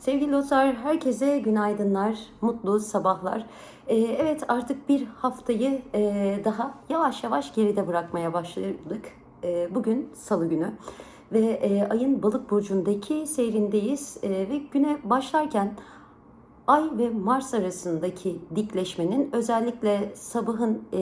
Sevgili dostlar, herkese günaydınlar, mutlu sabahlar. Ee, evet artık bir haftayı e, daha yavaş yavaş geride bırakmaya başladık. Ee, bugün salı günü ve e, ayın balık burcundaki seyrindeyiz Ee, ve güne başlarken Ay ve Mars arasındaki dikleşmenin özellikle sabahın e,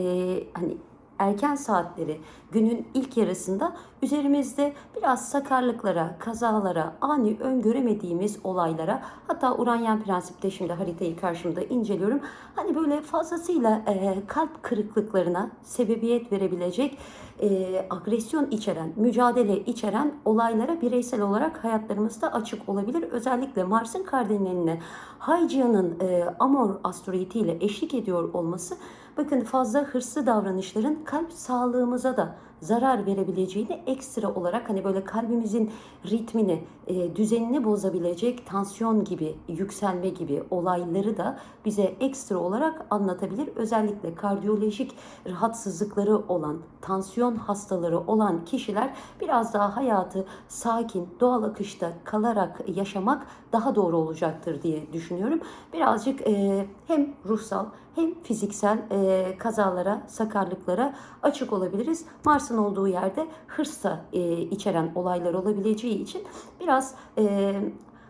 hani erken saatleri günün ilk yarısında üzerimizde biraz sakarlıklara, kazalara, ani öngöremediğimiz olaylara hatta Uranyen prensipte şimdi haritayı karşımda inceliyorum. Hani böyle fazlasıyla e, kalp kırıklıklarına sebebiyet verebilecek e, agresyon içeren, mücadele içeren olaylara bireysel olarak hayatlarımızda açık olabilir. Özellikle Mars'ın kardinaline Haycia'nın e, Amor asteroidi ile eşlik ediyor olması bakın fazla hırslı davranışların kalp sağlığımıza da zarar verebileceğini ekstra olarak hani böyle kalbimizin ritmini, e, düzenini bozabilecek tansiyon gibi, yükselme gibi olayları da bize ekstra olarak anlatabilir. Özellikle kardiyolojik rahatsızlıkları olan, tansiyon hastaları olan kişiler biraz daha hayatı sakin, doğal akışta kalarak yaşamak daha doğru olacaktır diye düşünüyorum. Birazcık e, hem ruhsal hem fiziksel e, kazalara, sakarlıklara açık olabiliriz. Mars'ın olduğu yerde hırs da e, içeren olaylar olabileceği için biraz e,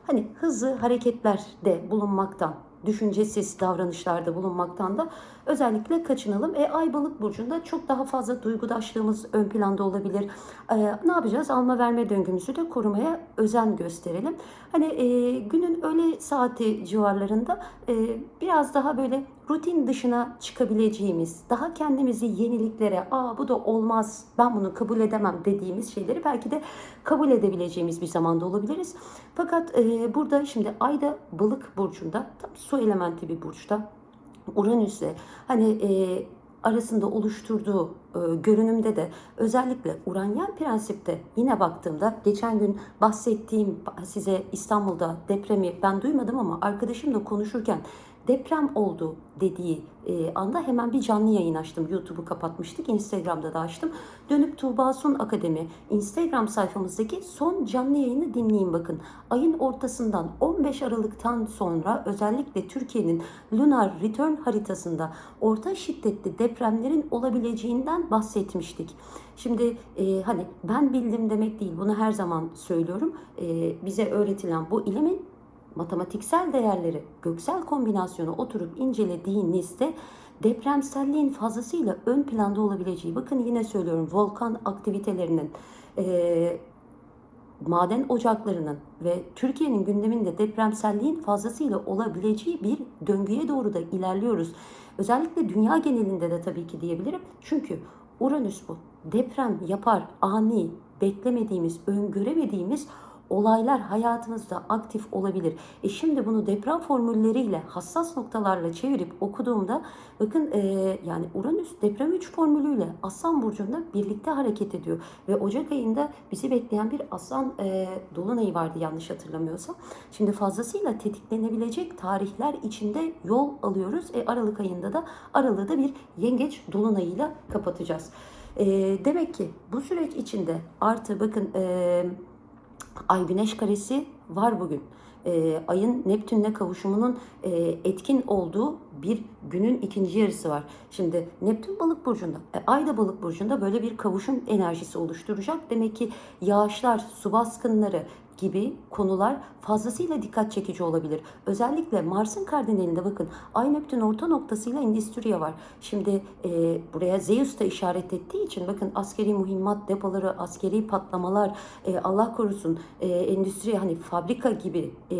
hani hızlı hareketlerde bulunmaktan, düşüncesiz davranışlarda bulunmaktan da özellikle kaçınalım. E, Ay balık burcunda çok daha fazla duygudaşlığımız ön planda olabilir. E, ne yapacağız? Alma verme döngümüzü de korumaya özen gösterelim. Hani e, günün öğle saati civarlarında e, biraz daha böyle rutin dışına çıkabileceğimiz, daha kendimizi yeniliklere, aa bu da olmaz, ben bunu kabul edemem dediğimiz şeyleri belki de kabul edebileceğimiz bir zamanda olabiliriz. Fakat e, burada şimdi Ayda balık burcunda, tam su elementi bir burçta, Uranüs'le hani e, arasında oluşturduğu e, görünümde de özellikle Uranyen prensipte yine baktığımda geçen gün bahsettiğim size İstanbul'da depremi ben duymadım ama arkadaşımla konuşurken deprem oldu dediği e, anda hemen bir canlı yayın açtım. YouTube'u kapatmıştık. Instagram'da da açtım. Dönüp Tuğba Sun Akademi Instagram sayfamızdaki son canlı yayını dinleyin bakın. Ayın ortasından 15 Aralık'tan sonra özellikle Türkiye'nin Lunar Return haritasında orta şiddetli depremlerin olabileceğinden bahsetmiştik. Şimdi e, hani ben bildim demek değil. Bunu her zaman söylüyorum. E, bize öğretilen bu ilimin matematiksel değerleri, göksel kombinasyonu oturup incelediğinizde depremselliğin fazlasıyla ön planda olabileceği, bakın yine söylüyorum volkan aktivitelerinin, e, maden ocaklarının ve Türkiye'nin gündeminde depremselliğin fazlasıyla olabileceği bir döngüye doğru da ilerliyoruz. Özellikle dünya genelinde de tabii ki diyebilirim. Çünkü Uranüs bu. Deprem yapar, ani, beklemediğimiz, öngöremediğimiz olaylar hayatımızda aktif olabilir. E şimdi bunu deprem formülleriyle hassas noktalarla çevirip okuduğumda bakın e, yani Uranüs deprem 3 formülüyle Aslan Burcu'nda birlikte hareket ediyor. Ve Ocak ayında bizi bekleyen bir Aslan e, Dolunay'ı vardı yanlış hatırlamıyorsam. Şimdi fazlasıyla tetiklenebilecek tarihler içinde yol alıyoruz. E, Aralık ayında da Aralık'ta bir Yengeç Dolunay'ıyla kapatacağız. E, demek ki bu süreç içinde artı bakın e, Ay Güneş karesi var bugün. E, ayın Neptün'le kavuşumunun e, etkin olduğu bir günün ikinci yarısı var. Şimdi Neptün balık burcunda, e, Ay da balık burcunda böyle bir kavuşum enerjisi oluşturacak. Demek ki yağışlar, su baskınları, gibi konular fazlasıyla dikkat çekici olabilir. Özellikle Mars'ın kardinalinde bakın Ay Neptün orta noktasıyla endüstriye var. Şimdi e, buraya Zeus da işaret ettiği için bakın askeri mühimmat depoları, askeri patlamalar, e, Allah korusun e, endüstri hani fabrika gibi e,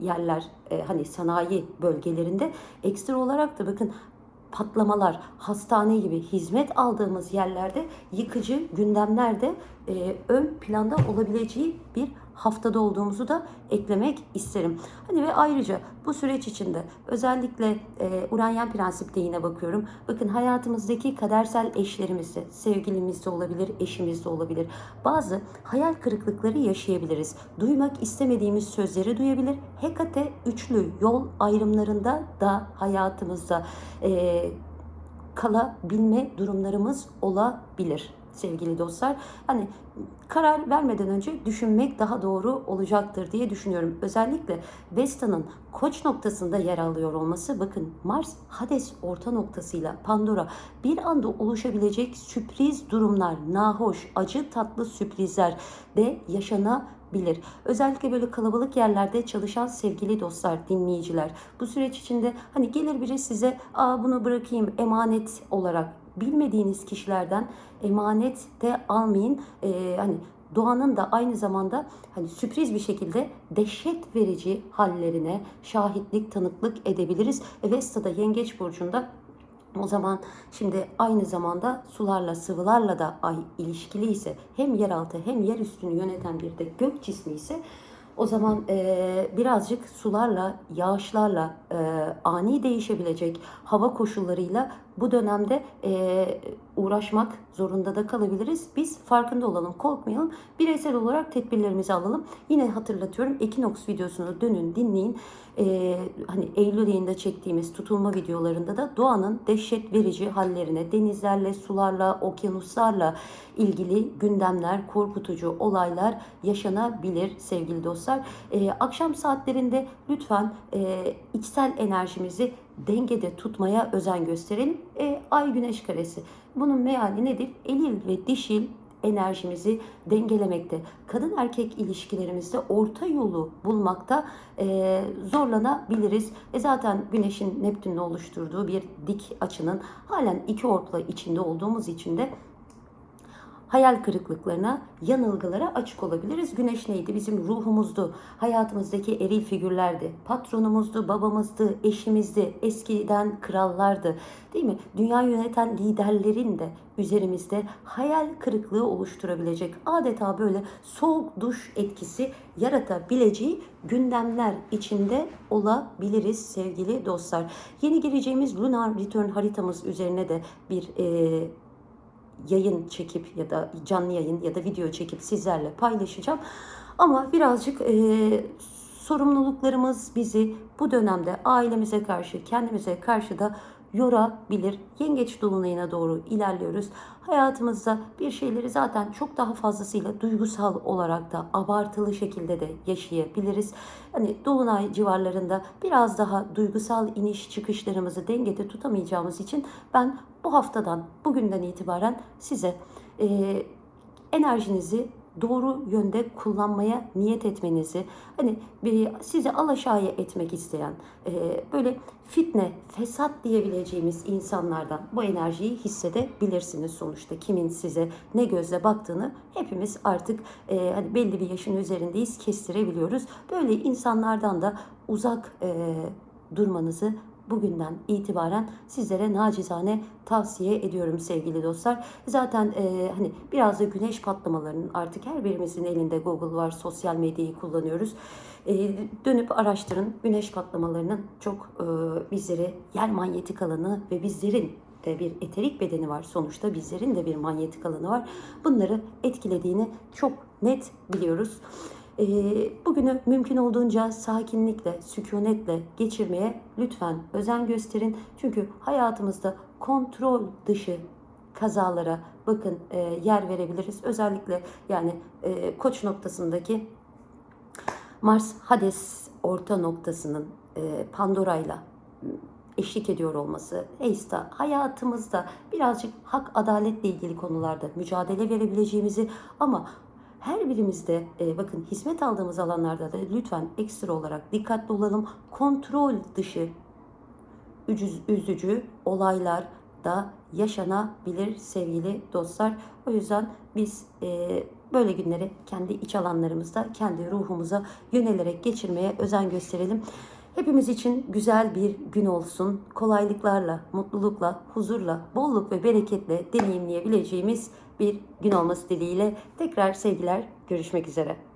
yerler e, hani sanayi bölgelerinde ekstra olarak da bakın patlamalar, hastane gibi hizmet aldığımız yerlerde yıkıcı gündemlerde e, ön planda olabileceği bir haftada olduğumuzu da eklemek isterim. Hani ve ayrıca bu süreç içinde özellikle e, Uranyen prensipte yine bakıyorum. Bakın hayatımızdaki kadersel eşlerimizde, sevgilimiz de olabilir, eşimiz de olabilir. Bazı hayal kırıklıkları yaşayabiliriz. Duymak istemediğimiz sözleri duyabilir. Hekate üçlü yol ayrımlarında da hayatımızda e, kalabilme durumlarımız olabilir. Sevgili dostlar. Hani karar vermeden önce düşünmek daha doğru olacaktır diye düşünüyorum. Özellikle Vesta'nın koç noktasında yer alıyor olması bakın Mars Hades orta noktasıyla Pandora bir anda oluşabilecek sürpriz durumlar, nahoş, acı tatlı sürprizler de yaşanabilir. Özellikle böyle kalabalık yerlerde çalışan sevgili dostlar, dinleyiciler bu süreç içinde hani gelir biri size Aa, bunu bırakayım emanet olarak bilmediğiniz kişilerden emanet de almayın. Ee, hani doğanın da aynı zamanda hani sürpriz bir şekilde dehşet verici hallerine şahitlik, tanıklık edebiliriz. E, Vesta'da Yengeç burcunda o zaman şimdi aynı zamanda sularla sıvılarla da ay ilişkili ise hem yeraltı hem yer üstünü yöneten bir de gök cismi ise o zaman e, birazcık sularla, yağışlarla e, ani değişebilecek hava koşullarıyla bu dönemde e, uğraşmak zorunda da kalabiliriz. Biz farkında olalım, korkmayalım. Bireysel olarak tedbirlerimizi alalım. Yine hatırlatıyorum Ekinoks videosunu dönün, dinleyin. E, hani Eylül ayında çektiğimiz tutulma videolarında da doğanın dehşet verici hallerine, denizlerle, sularla, okyanuslarla ilgili gündemler, korkutucu olaylar yaşanabilir sevgili dostlar. E, akşam saatlerinde lütfen e, içsel enerjimizi dengede tutmaya özen gösterelim. E, ay güneş karesi. Bunun meali nedir? Elil ve dişil enerjimizi dengelemekte, kadın erkek ilişkilerimizde orta yolu bulmakta e, zorlanabiliriz. E zaten Güneş'in Neptün'le oluşturduğu bir dik açının halen iki ortla içinde olduğumuz için de hayal kırıklıklarına, yanılgılara açık olabiliriz. Güneş neydi? Bizim ruhumuzdu. Hayatımızdaki eril figürlerdi. Patronumuzdu, babamızdı, eşimizdi. Eskiden krallardı. Değil mi? Dünya yöneten liderlerin de üzerimizde hayal kırıklığı oluşturabilecek adeta böyle soğuk duş etkisi yaratabileceği gündemler içinde olabiliriz sevgili dostlar. Yeni gireceğimiz Lunar Return haritamız üzerine de bir e, yayın çekip ya da canlı yayın ya da video çekip sizlerle paylaşacağım. Ama birazcık e, sorumluluklarımız bizi bu dönemde ailemize karşı, kendimize karşı da yorabilir. Yengeç dolunayına doğru ilerliyoruz. Hayatımızda bir şeyleri zaten çok daha fazlasıyla duygusal olarak da abartılı şekilde de yaşayabiliriz. Hani dolunay civarlarında biraz daha duygusal iniş çıkışlarımızı dengede tutamayacağımız için ben bu haftadan bugünden itibaren size e, enerjinizi doğru yönde kullanmaya niyet etmenizi, hani bir sizi alaşağıya etmek isteyen, e, böyle fitne, fesat diyebileceğimiz insanlardan bu enerjiyi hissedebilirsiniz sonuçta. Kimin size ne gözle baktığını hepimiz artık e, hani belli bir yaşın üzerindeyiz, kestirebiliyoruz. Böyle insanlardan da uzak e, durmanızı bugünden itibaren sizlere nacizane tavsiye ediyorum sevgili dostlar. Zaten e, hani biraz da güneş patlamalarının artık her birimizin elinde Google var, sosyal medyayı kullanıyoruz. E, dönüp araştırın güneş patlamalarının çok e, bizlere yer manyetik alanı ve bizlerin de bir eterik bedeni var. Sonuçta bizlerin de bir manyetik alanı var. Bunları etkilediğini çok net biliyoruz. E, bugünü mümkün olduğunca sakinlikle, sükunetle geçirmeye lütfen özen gösterin. Çünkü hayatımızda kontrol dışı kazalara bakın e, yer verebiliriz. Özellikle yani e, koç noktasındaki Mars Hades orta noktasının e, Pandora'yla eşlik ediyor olması, Ace'da hayatımızda birazcık hak adaletle ilgili konularda mücadele verebileceğimizi ama her birimizde e, bakın hizmet aldığımız alanlarda da lütfen ekstra olarak dikkatli olalım. Kontrol dışı üzücü olaylar da yaşanabilir sevgili dostlar. O yüzden biz e, böyle günleri kendi iç alanlarımızda, kendi ruhumuza yönelerek geçirmeye özen gösterelim. Hepimiz için güzel bir gün olsun. Kolaylıklarla, mutlulukla, huzurla, bolluk ve bereketle deneyimleyebileceğimiz bir gün olması dileğiyle tekrar sevgiler. Görüşmek üzere.